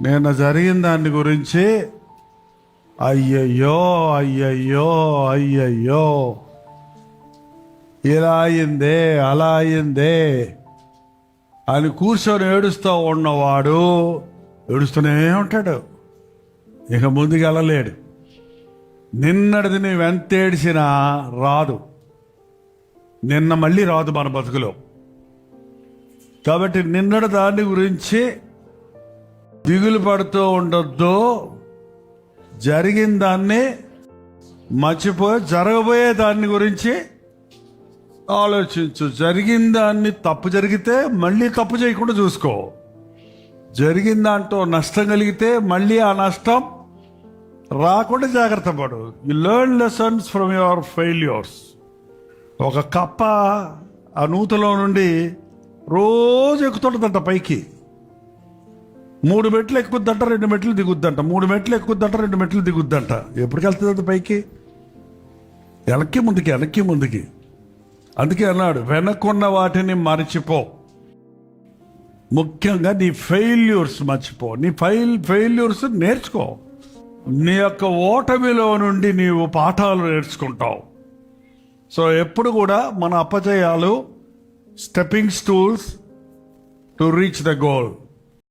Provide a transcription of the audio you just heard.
నిన్న జరిగిన దాని గురించి అయ్యయ్యో అయ్యయ్యో అయ్యయ్యో. ఇలా అయిందే అలా అయిందే అని కూర్చొని ఏడుస్తూ ఉన్నవాడు ఏడుస్తూనే ఉంటాడు. ఇక ముందుకు వెళ్ళలేడు. నిన్నటిది నువ్వు ఎంత ఏడిసినా రాదు. నిన్న మళ్ళీ రాదు మన బతుకులో. కాబట్టి నిన్నటి దాని గురించి దిగులు పడుతూ ఉండొద్దు. జరిగిన దాన్ని మర్చిపోయి జరగబోయే దాన్ని గురించి ఆలోచించు. జరిగిన దాన్ని తప్పు జరిగితే మళ్ళీ తప్పు చేయకుండా చూసుకో. జరిగిన దాంట్లో నష్టం కలిగితే మళ్ళీ ఆ నష్టం రాకుండా జాగ్రత్త పడు. You learn lessons from your failures ఒక కప్ప ఆ నూతలో నుండి రోజు ఎక్కుతుంటుందంట పైకి. మూడు మెట్లు ఎక్కుద్దంట రెండు మెట్లు దిగుద్దంట. మూడు మెట్లు ఎక్కుద్దంట రెండు మెట్లు దిగుద్దంట. ఎప్పటికి వెళ్తుందంట పైకి? వెనక్కి ముందుకి వెనక్కి ముందుకి. అందుకే అన్నాడు వెనక్కున్న వాటిని మరచిపో. ముఖ్యంగా నీ ఫెయిల్యూర్స్ మర్చిపో. నీ ఫెయిల్ ఫెయిల్యూర్స్ నేర్చుకో. నీ యొక్క ఓటమిలో నుండి నీవు పాఠాలు నేర్చుకుంటావు. సో ఎప్పుడు కూడా మన అపజయాలు stepping stools to reach the goal